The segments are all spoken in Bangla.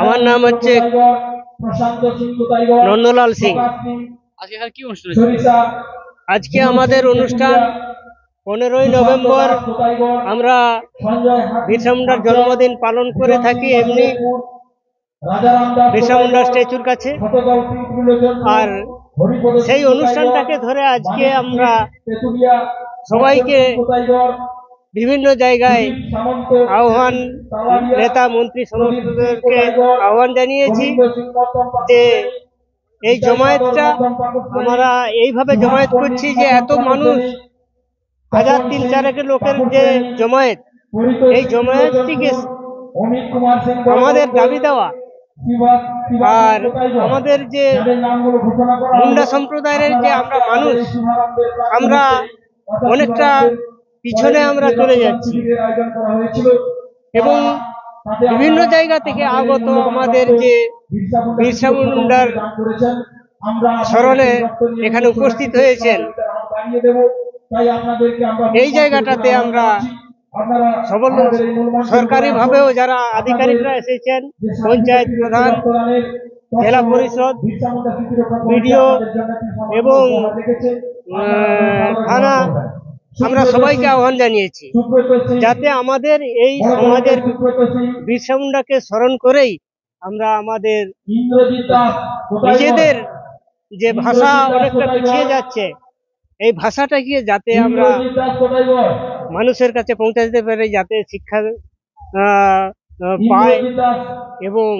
আমার নাম হচ্ছে নন্দলাল সিং। আজকে কি অনুষ্ঠান আজকে আমাদের অনুষ্ঠান পনেরোই নভেম্বর। আমরা বিরসা মুন্ডার জন্মদিন পালন করে থাকি এমনি বিরসা মুন্ডার স্ট্যাচুর কাছে। আর সেই অনুষ্ঠানটাকে ধরে আজকে আমরা সবাইকে বিভিন্ন জায়গায় আহ্বান নেতা মন্ত্রী সমস্তদেরকে আহ্বান জানিয়েছি যে এই জমায়েতটা আমরা এইভাবে জমায়েত করছি যে এত মানুষ হাজার তিন চারেকের লোকের যে জমায়েত এই জমায়েতটিকে আমাদের দাবি দেওয়া আর আমাদের যে মুন্ডা সম্প্রদায়ের যে আমরা মানুষ আমরা অনেকটা পিছনে আমরা চলে যাচ্ছি। এবং বিভিন্ন জায়গা থেকে আগত আমাদের যে বিরসা মুন্ডার স্মরণে এখানে উপস্থিত হয়েছেন। এই জায়গাটাতে আমরা সবল সরকারিভাবেও যারা আধিকারিকরা এসেছেন, পঞ্চায়েত প্রধান, জেলা পরিষদ, বিডিও এবং থানা আমরা সবাইকে আহ্বান জানিয়েছি যাতে আমাদের এই সমাজের বিরসা মুন্ডাকে স্মরণ করেই আমরা আমাদের নিজেদের যে ভাষা অনেকটা পিছিয়ে যাচ্ছে এই ভাষাটাকে যাতে আমরা মানুষের কাছে পৌঁছে দিতে পারি যাতে শিক্ষা পায় এবং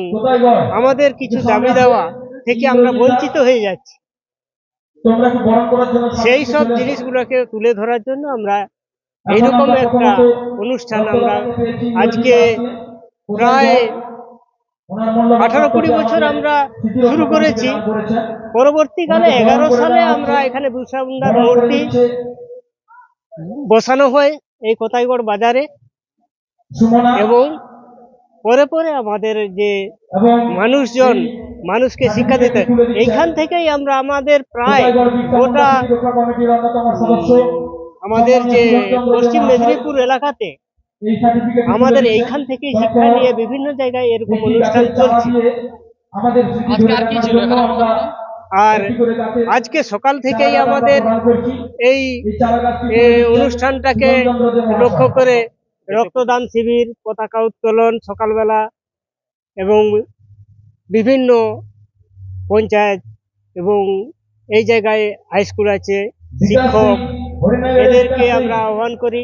আমাদের কিছু দাবি দেওয়া থেকে আমরা বঞ্চিত হয়ে যাচ্ছি। সেই সব জিনিসগুলোকে তুলে ধরার জন্য আমরা এইরকম একটা অনুষ্ঠান আমরা আজকে প্রায় আঠারো কুড়ি বছর আমরা শুরু করেছি। পরবর্তীকালে এগারো সালে আমরা এখানে বিরসামুন্ডার মূর্তি বসানো হয় এই কোতাইগড় বাজারে। এবং পরে পরে আমাদের যে মানুষজন মানুষকে শিক্ষা দিতে এইখান থেকেই আমরা আমাদের প্রায় গোটা আমাদের যে পশ্চিম মেদিনীপুর এলাকাতে আমাদের এইখান থেকেই শিক্ষা নিয়ে বিভিন্ন জায়গায় এরকম অনুষ্ঠান চলছে। আর আজকে সকাল থেকেই আমাদের এই অনুষ্ঠানটাকে লক্ষ্য করে রক্তদান শিবির পতাকা উত্তোলন সকালবেলা এবং বিভিন্ন পঞ্চায়েত এবং এই জায়গায় হাই স্কুল আছে শিক্ষক। এদেরকে আমরা আহ্বান করি।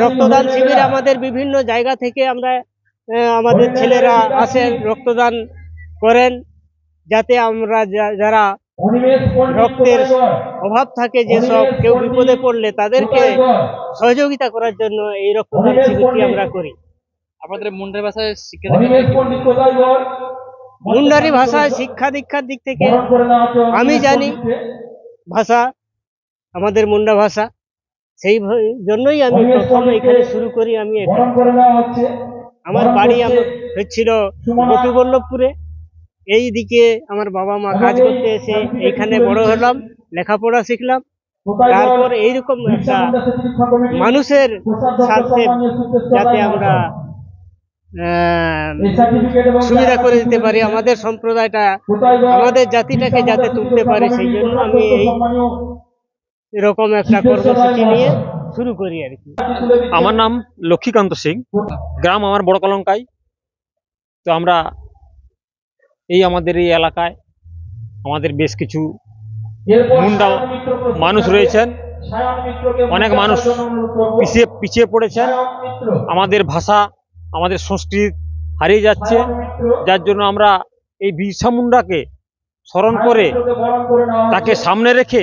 রক্তদান শিবির আমাদের বিভিন্ন জায়গা থেকে আমরা আমাদের ছেলেরা আসেন রক্তদান করেন যাতে আমরা যা- যারা রক্তের অভাব থাকে যেসব কেউ বিপদে পড়লে তাদেরকে সহযোগিতা করার জন্য এই রক্তদান শিবিরটি আমরা করি। আমাদের মুন্ডের ভাষায় শিক্ষা মুন্ডারি ভাষায় শিক্ষা দীক্ষার দিক থেকে আমি জানি ভাষা আমাদের মুন্ডা ভাষা। সেই জন্যই আমি প্রথম এখানে শুরু করি আমি আমার বাড়ি আমার হচ্ছিল গোপীবল্লভপুরে এই দিকে আমার বাবা মা কাজ করতে এসে এইখানে বড় হলাম লেখাপড়া শিখলাম। তারপর এইরকম একটা মানুষের স্বার্থে যাতে আমরা আহ, সুবিধা করে দিতে পারি আমাদের সম্প্রদায়টা আমাদের জাতিটাকে যাতে তুলতে পারে সেই জন্য আমি এই এরকম একটা কর্মসূচি নিয়ে শুরু করি আর কি। আমার নাম লক্ষ্মীকান্ত সিং গ্রাম আমার বড় কলঙ্কাই। তো আমরা এই আমাদের এই এলাকায় আমাদের বেশ কিছু মুন্ডা মানুষ রয়েছেন। অনেক মানুষ পিছিয়ে পিছিয়ে পড়েছেন। আমাদের ভাষা আমাদের সংস্কৃতি হারিয়ে যাচ্ছে। যার জন্য আমরা এই বিরসা মুন্ডাকে স্মরণ করে তাকে সামনে রেখে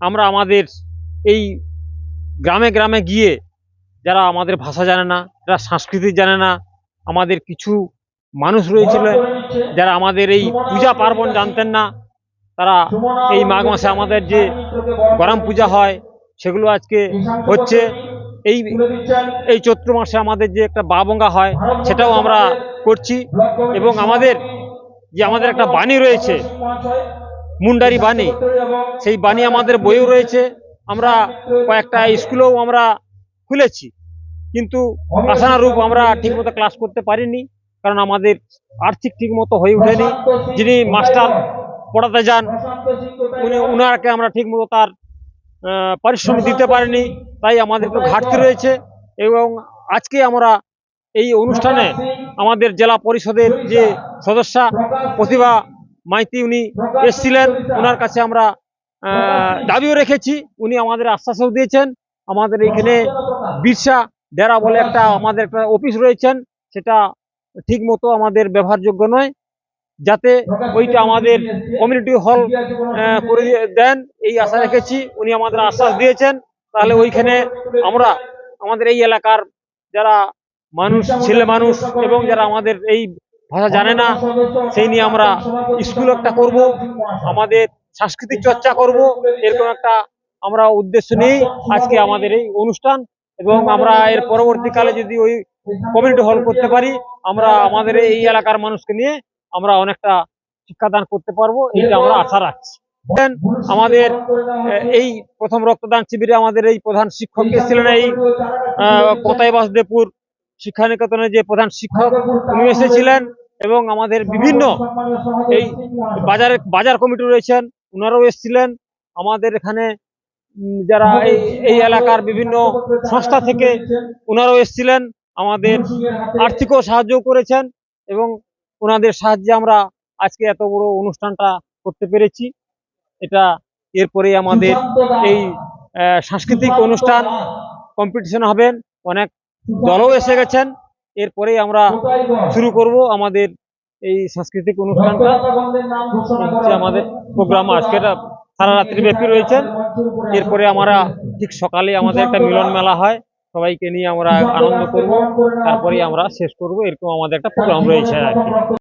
আমরা আমাদের এই গ্রামে গ্রামে গিয়ে যারা আমাদের ভাষা জানে না যারা সংস্কৃতি জানে না আমাদের কিছু মানুষ রয়েছিল যারা আমাদের এই পূজা পার্বণ জানতেন না তারা এই মাঘ মাসে আমাদের যে গরম পূজা হয় সেগুলো আজকে হচ্ছে। এই এই চৈত্র মাসে আমাদের যে একটা বাবঙ্গা হয় সেটাও আমরা করছি। এবং আমাদের যে আমাদের একটা বাণী রয়েছে মুন্ডারি বাণী সেই বাণী আমাদের বইও রয়েছে। আমরা কয়েকটা স্কুলেও আমরা খুলেছি। কিন্তু আশানুরূপ আমরা ঠিকমতো ক্লাস করতে পারিনি। কারণ আমাদের আর্থিক ঠিক মতো হয়ে ওঠেনি। যিনি মাস্টার পড়াতে যান, উনি উনাকে আমরা ঠিক মতো তার পারিশ্রমিক দিতে পারিনি, তাই আমাদের একটু ঘাটতি রয়েছে এবং আজকে আমরা এই অনুষ্ঠানে আমাদের জেলা পরিষদের যে সদস্যা প্রতিভা মাইতি উনি এসছিলেন ওনার কাছে আমরা দাবিও রেখেছি। উনি আমাদের আশ্বাসও দিয়েছেন। আমাদের এখানে বিরসা ডেরা বলে একটা আমাদের একটা অফিস রয়েছেন, সেটা ঠিক মতো আমাদের ব্যবহারযোগ্য নয়, যাতে ওইটা আমাদের কমিউনিটি হল করে দেন। এই আশা রেখেছি, উনি আমাদের আশ্বাস দিয়েছেন। তাহলে ওইখানে আমরা আমাদের এই এলাকার যারা মানুষ, ছেলে মানুষ এবং যারা আমাদের এই ভাষা জানে না, সেই নিয়ে আমরা স্কুল একটা করব, আমাদের সাংস্কৃতিক চর্চা করব। এরকম একটা আমরা উদ্দেশ্য নিয়েই আজকে আমাদের এই অনুষ্ঠান এবং আমরা এর পরবর্তীকালে যদি ওই কমিউনিটি হল করতে পারি। আমরা আমাদের এই এলাকার মানুষকে নিয়ে আমরা অনেকটা শিক্ষাদান করতে পারব, এটা আমরা আশা রাখছি। আমাদের এই প্রথম রক্তদান শিবিরে আমাদের এই প্রধান শিক্ষক এসেছিলেন এই কোতাই বাসদেবপুর শিক্ষা নিকেতনের যে প্রধান শিক্ষক, উনি এসেছিলেন এবং আমাদের বিভিন্ন এই বাজারে, বাজার কমিটি রয়েছেন ওনারাও এসেছিলেন। আমাদের এখানে যারা এই এই এলাকার বিভিন্ন সংস্থা থেকে ওনারাও এসেছিলেন। আমাদের আর্থিকও সাহায্য করেছেন এবং ওনাদের সাহায্যে আমরা আজকে এত বড় অনুষ্ঠানটা করতে পেরেছি। এটা এরপরে আমাদের এই সাংস্কৃতিক অনুষ্ঠান কম্পিটিশন হবেন অনেক দলও এসে গেছেন। এরপরেই আমরা শুরু করব আমাদের এই সাংস্কৃতিক অনুষ্ঠানটা। হচ্ছে আমাদের প্রোগ্রাম আজকে সারা রাত্রি ব্যাপী রয়েছেন এরপরে আমরা ঠিক সকালে আমাদের একটা মিলন মেলা হয়। সবাইকে নিয়ে আমরা আনন্দ করব। তারপরে আমরা শেষ করব। এরকম আমাদের একটা প্রোগ্রাম রয়েছে আর কি।